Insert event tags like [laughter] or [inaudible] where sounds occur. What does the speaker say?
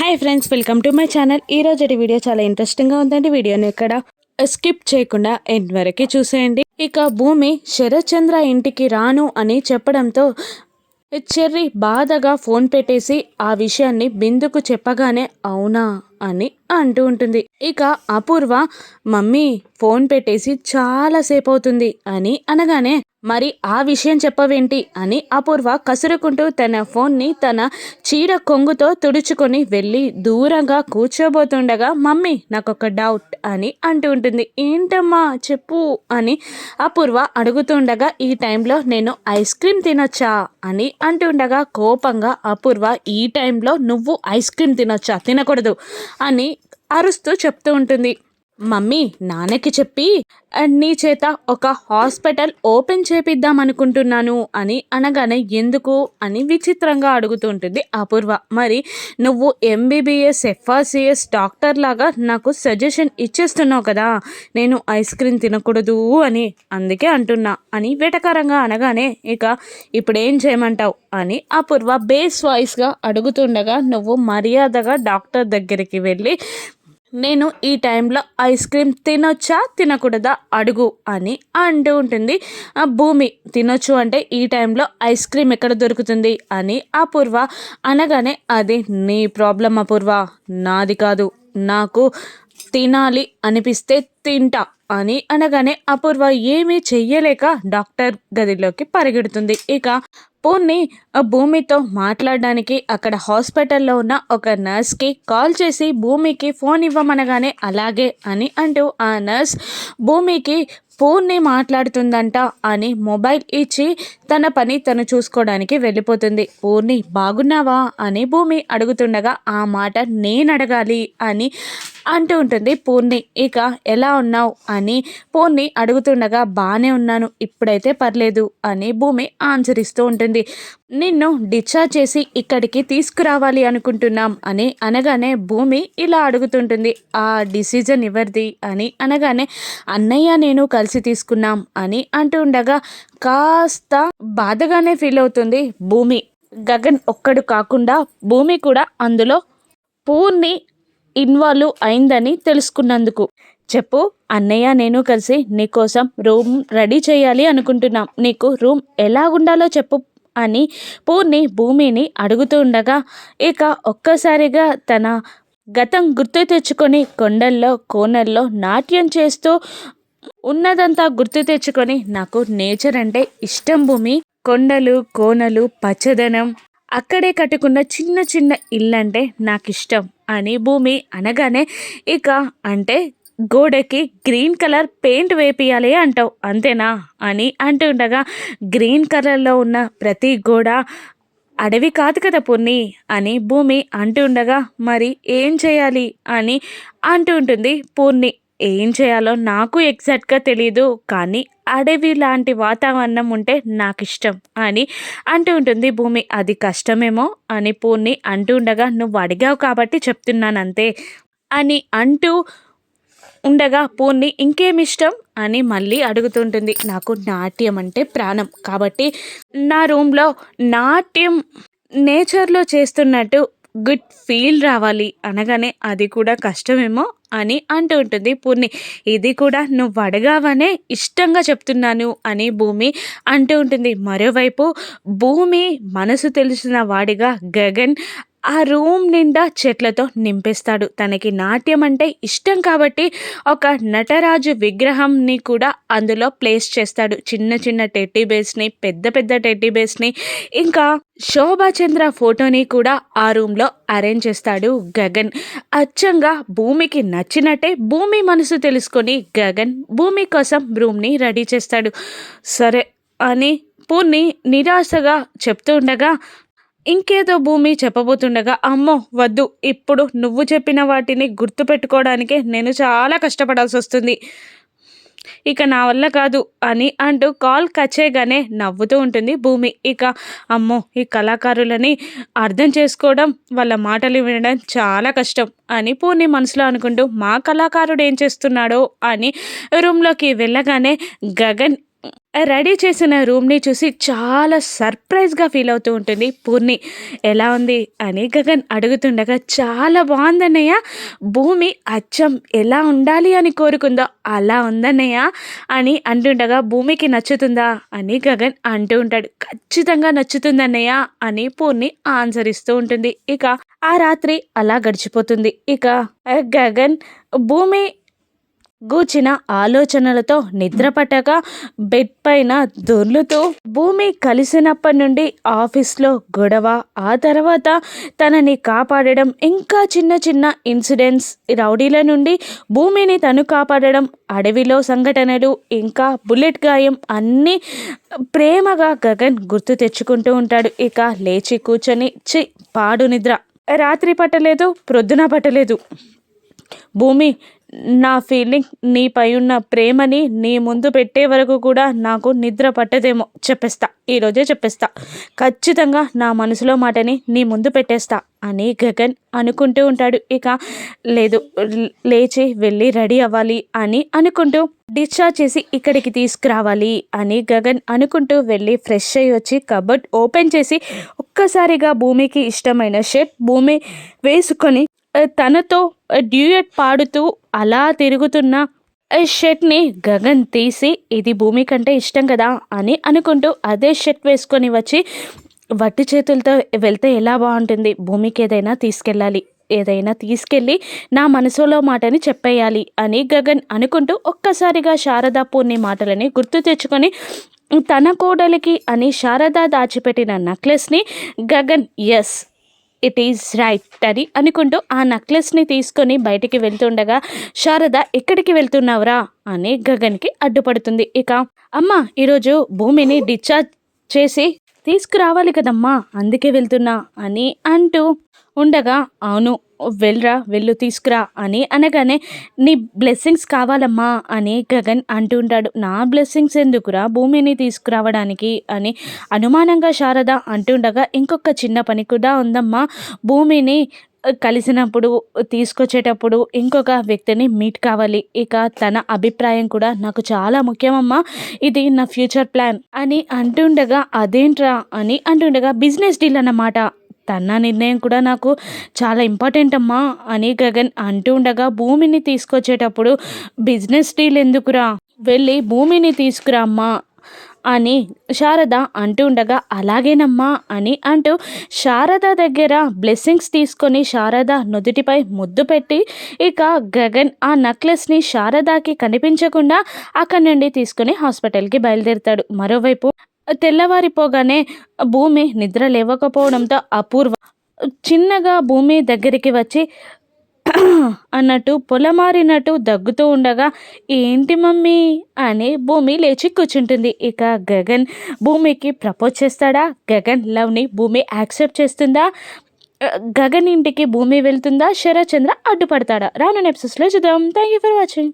Hi friends welcome to my channel ఈ రోజు video చాలా ఇంట్రెస్టింగ్గా ఉందండి. వీడియోని ఇక్కడ స్కిప్ చేయకుండా ఎండ్ వరకు చూసేయండి. ఇక భూమి శరత్చంద్ర ఇంటికి రాను అని చెప్పడంతో చెర్రి బాధగా ఫోన్ పెట్టేసి ఆ విషయాన్ని బిందుకు చెప్పగానే అవునా అని అంటూ ఉంటుంది. ఇక అపూర్వ మమ్మీ ఫోన్ పెట్టేసి చాలాసేపు అవుతుంది అని అనగానే మరి ఆ విషయం చెప్పవేంటి అని అపూర్వ కసురుకుంటూ తన ఫోన్ని తన చీర కొంగుతో తుడుచుకొని వెళ్ళి దూరంగా కూర్చోబోతుండగా మమ్మీ నాకొక డౌట్ అని అంటూ ఉంటుంది. ఏంటమ్మా? చెప్పు అని అపూర్వ అడుగుతుండగా ఈ టైంలో నేను ఐస్ క్రీమ్ తినొచ్చా? అని అంటుండగా కోపంగా అపూర్వ ఈ టైంలో నువ్వు ఐస్ క్రీమ్ తినొచ్చా? తినకూడదు అని అరుస్తూ చెప్తూ ఉంటుంది. మమ్మీ నాన్నకి చెప్పి నీ చేత ఒక హాస్పిటల్ ఓపెన్ చేపిద్దాం అనుకుంటున్నాను అని అనగానే ఎందుకు? అని విచిత్రంగా అడుగుతుంటుంది అపూర్వ. మరి నువ్వు ఎంబీబీఎస్ ఎఫ్ఆర్సిఎస్ డాక్టర్ లాగా నాకు సజెషన్ ఇచ్చేస్తున్నావు కదా నేను ఐస్ క్రీమ్ తినకూడదు అని అందుకే అంటున్నా అని వెటకరంగా అనగానే ఇక ఇప్పుడేం చేయమంటావు? అని అపూర్వ బేస్ వాయిస్గా అడుగుతుండగా నువ్వు మర్యాదగా డాక్టర్ దగ్గరికి వెళ్ళి నేను ఈ టైంలో ఐస్ క్రీమ్ తినొచ్చా? తినకూడదా? అడుగు అని అంటూ ఉంటుంది. భూమి తినొచ్చు అంటే ఈ టైంలో ఐస్ క్రీమ్ ఎక్కడ దొరుకుతుంది? అని అపూర్వ అనగానే అది నీ ప్రాబ్లం అపూర్వ. నాది కాదు. నాకు తినాలి అనిపిస్తే తింటా అని అనగానే అపూర్వ ఏమీ చెయ్యలేక డాక్టర్ గదిలోకి పరిగెడుతుంది. ఇక పూర్ణి భూమితో మాట్లాడడానికి అక్కడ హాస్పిటల్లో ఉన్న ఒక నర్స్కి కాల్ చేసి భూమికి ఫోన్ ఇవ్వమనగానే అలాగే అని అంటూ ఆ నర్స్ భూమికి పూర్ణి మాట్లాడుతుందంట అని మొబైల్ ఇచ్చి తన పని తను చూసుకోవడానికి వెళ్ళిపోతుంది. పూర్ణి బాగున్నావా? అని భూమి అడుగుతుండగా ఆ మాట నేను అడగాలి అని అంటూ ఉంటుంది పూర్ణి ఇక ఎలా ఉన్నావు? అని పూర్ణి అడుగుతుండగా బాగానే ఉన్నాను. ఇప్పుడైతే పర్లేదు అని భూమి ఆన్సర్ ఇస్తూ ఉంటుంది. నిన్ను డిశ్చార్జ్ చేసి ఇక్కడికి తీసుకురావాలి అనుకుంటున్నాం అని అనగానే భూమి ఇలా అడుగుతుంటుంది. ఆ డిసిజన్ ఎవరిది అని అనగానే అన్నయ్య నేను కలిసి తీసుకున్నాం అని అంటూ ఉండగా కాస్త బాధగానే ఫీల్ అవుతుంది భూమి. గగన్ ఒక్కడు కాకుండా భూమి కూడా అందులో పూర్ణి ఇన్వాల్వ్ అయిందని తెలుసుకున్నందుకు. చెప్పు అన్నయ్య నేను కలిసి నీకోసం రూమ్ రెడీ చేయాలి అనుకుంటున్నాం. నీకు రూమ్ ఎలా ఉండాలో చెప్పు అని పూర్ణి భూమిని అడుగుతుండగా ఇక ఒక్కసారిగా తన గతం గుర్తు తెచ్చుకొని కొండల్లో కోనల్లో నాట్యం చేస్తూ ఉన్నదంతా గుర్తు తెచ్చుకొని నాకు నేచర్ అంటే ఇష్టం భూమి. కొండలు కోనలు పచ్చదనం అక్కడే కట్టుకున్న చిన్న చిన్న ఇల్లంటే నాకు ఇష్టం అని భూమి అనగానే ఇక అంటే గోడకి గ్రీన్ కలర్ పెయింట్ వేపియాలి అంటావు అంతేనా? అని అంటుండగా గ్రీన్ కలర్లో ఉన్న ప్రతి గోడ అడవి కాదు కదా పొన్ని? అని భూమి అంటుండగా మరి ఏం చేయాలి? అని అంటూ ఉంటుంది పూర్ణి ఏం చేయాలో నాకు ఎగ్జాక్ట్గా తెలియదు కానీ అడవి లాంటి వాతావరణం ఉంటే నాకు ఇష్టం అని అంటూ ఉంటుంది భూమి. అది కష్టమేమో అని పూర్ణి అంటూ ఉండగా నువ్వు అడిగావు కాబట్టి చెప్తున్నాను అంతే అని అంటూ ఉండగా పూర్ణి ఇంకేమిష్టం అని మళ్ళీ అడుగుతుంటుంది. నాకు నాట్యం అంటే ప్రాణం. కాబట్టి నా రూమ్లో నాట్యం నేచర్లో చేస్తున్నట్టు గుడ్ ఫీల్ రావాలి. అనగానే అది కూడా కష్టమేమో అని అంటూ ఉంటుంది పూర్ణి. ఇది కూడా నువ్వు అడగావనే ఇష్టంగా చెప్తున్నాను అని భూమి అంటూ ఉంటుంది. మరోవైపు భూమి మనసు తెలిసిన వాడిగా గగన్ ఆ రూమ్ నిండా చెట్లతో నింపేస్తాడు. తనకి నాట్యం అంటే ఇష్టం కాబట్టి ఒక నటరాజు విగ్రహంని కూడా అందులో ప్లేస్ చేస్తాడు. చిన్న చిన్న టెడ్డీ బేస్ని పెద్ద పెద్ద టెడ్డీ బేస్ని ఇంకా శోభాచంద్ర ఫోటోని కూడా ఆ రూమ్లో అరేంజ్ చేస్తాడు గగన్. అచ్చంగా భూమికి నచ్చినట్టే భూమి మనసు తెలుసుకొని గగన్ భూమి కోసం రూమ్ని రెడీ చేస్తాడు. సరే అని పూర్ణి నిరాశగా చెప్తూ ఉండగా ఇంకేదో భూమి చెప్పబోతుండగా అమ్మో వద్దు. ఇప్పుడు నువ్వు చెప్పిన వాటిని గుర్తుపెట్టుకోవడానికే నేను చాలా కష్టపడాల్సి వస్తుంది. ఇక నా వల్ల కాదు అని అంటూ కాల్ కచ్చేగానే నవ్వుతూ ఉంటుంది భూమి. ఇక అమ్మో ఈ కళాకారులని అర్థం చేసుకోవడం వాళ్ళ మాటలు వినడం చాలా కష్టం అని పూర్ణి మనసులో అనుకుంటూ మా కళాకారుడు ఏం చేస్తున్నాడో అని రూమ్లోకి వెళ్ళగానే గగన్ రెడీ చేసిన రూమ్ని చూసి చాలా సర్ప్రైజ్గా ఫీల్ అవుతూ ఉంటుంది పూర్ణి. ఎలా ఉంది? అని గగన్ అడుగుతుండగా చాలా బాగుందన్నయ్య. భూమి అచ్చం ఎలా ఉండాలి అని కోరుకుందో అలా ఉందన్నయ్య అని అంటుండగా భూమికి నచ్చుతుందా? అని గగన్ అంటూ ఉంటాడు. ఖచ్చితంగా నచ్చుతుందన్నయ్య అని పూర్ణి ఆన్సర్ ఇస్తూ ఉంటుంది. ఇక ఆ రాత్రి అలా గడిచిపోతుంది. ఇక గగన్ భూమి గూచిన ఆలోచనలతో నిద్రపట్టక బెడ్ పైన దొర్లుతూ భూమి కలిసినప్పటి నుండి ఆఫీస్లో గొడవ ఆ తర్వాత తనని కాపాడడం ఇంకా చిన్న చిన్న ఇన్సిడెంట్స్ రౌడీల నుండి భూమిని తను కాపాడడం అడవిలో సంఘటనలు ఇంకా బుల్లెట్ గాయం అన్నీ ప్రేమగా గగన్ గుర్తు తెచ్చుకుంటూ ఉంటాడు. ఇక లేచి కూర్చొని చి పాడు నిద్ర. రాత్రి పట్టలేదు ప్రొద్దున పట్టలేదు. భూమి నా ఫీలింగ్ నీపై ఉన్న ప్రేమని నీ ముందు పెట్టే వరకు కూడా నాకు నిద్ర పట్టదేమో చెప్పేస్తా. ఈరోజే చెప్పేస్తా. ఖచ్చితంగా నా మనసులో మాటని నీ ముందు పెట్టేస్తా అని గగన్ అనుకుంటూ ఉంటాడు. ఇక లేదు లేచి వెళ్ళి రెడీ అవ్వాలి అని అనుకుంటూ డిశ్చార్జ్ చేసి ఇక్కడికి తీసుకురావాలి అని గగన్ అనుకుంటూ వెళ్ళి ఫ్రెష్ అయ్యి వచ్చి కబర్డ్ ఓపెన్ చేసి ఒక్కసారిగా భూమికి ఇష్టమైన షర్ట్ భూమి వేసుకొని తనతో డ్యూయట్ పాడుతూ అలా తిరుగుతున్న షర్ట్ని గగన్ తీసి ఇది భూమి కంటే ఇష్టం కదా అని అనుకుంటూ అదే షర్ట్ వేసుకొని వచ్చి వట్టి చేతులతో వెళ్తే ఎలా బాగుంటుంది? భూమికి ఏదైనా తీసుకెళ్ళాలి. ఏదైనా తీసుకెళ్ళి నా మనసులో మాటని చెప్పేయాలి అని గగన్ అనుకుంటూ ఒక్కసారిగా శారదా పూర్ణి మాటలని గుర్తు తెచ్చుకొని తన కోడలికి అని శారదా దాచిపెట్టిన నెక్లెస్ని Gagan yes it is right అని అనుకుంటూ ఆ నెక్లెస్ని తీసుకొని బయటికి వెళ్తుండగా శారద ఎక్కడికి వెళ్తున్నావురా? అని గగన్కి అడ్డుపడుతుంది. ఇక అమ్మ ఈరోజు భూమిని డిశ్చార్జ్ చేసి తీసుకురావాలి కదమ్మా అందుకే వెళ్తున్నా అని అంటూ ఉండగా అవును వెళ్ళరా వెళ్ళు తీసుకురా అని అనగానే నీ బ్లెస్సింగ్స్ కావాలమ్మా అని గగన్ అంటుంటాడు. నా బ్లెస్సింగ్స్ ఎందుకురా? భూమిని తీసుకురావడానికి అని అనుమానంగా శారద అంటుండగా ఇంకొక చిన్న పని కూడా ఉందమ్మా. భూమిని కలిసినప్పుడు తీసుకొచ్చేటప్పుడు ఇంకొక వ్యక్తిని మీట్ కావాలి. ఇక తన అభిప్రాయం కూడా నాకు చాలా ముఖ్యమమ్మా. ఇది నా ఫ్యూచర్ ప్లాన్ అని అంటుండగా అదేంట్రా? అని అంటుండగా బిజినెస్ డీల్ అన్నమాట. తన నిర్ణయం కూడా నాకు చాలా ఇంపార్టెంట్ అమ్మా అని గగన్ అంటూ ఉండగా భూమిని తీసుకొచ్చేటప్పుడు బిజినెస్ డీల్ ఎందుకురా? వెళ్ళి భూమిని తీసుకురా అమ్మా అని శారద అంటూ ఉండగా అలాగేనమ్మా అని అంటూ శారద దగ్గర బ్లెస్సింగ్స్ తీసుకొని శారద నుదుటిపై ముద్దు పెట్టి ఇక గగన్ ఆ నెక్లెస్ని శారదాకి కనిపించకుండా అక్కడి నుండి తీసుకుని హాస్పిటల్కి బయలుదేరుతాడు. మరోవైపు తెల్లవారిపోగానే భూమి నిద్ర లేవకపోవడంతో అపూర్వ చిన్నగా భూమి దగ్గరికి వచ్చి [clears throat] అన్నట్టు పొలమారినట్టు దగ్గుతూ ఉండగా ఏంటి మమ్మీ? అని భూమి లేచి కూర్చుంటుంది. ఇక గగన్ భూమికి ప్రపోజ్ చేస్తాడా? గగన్ లవ్ని భూమి యాక్సెప్ట్ చేస్తుందా? గగన్ ఇంటికి భూమి వెళ్తుందా? శరచంద్ర అడ్డుపడతాడా? రాను నెప్సెస్లో చూద్దాం. Thank you for watching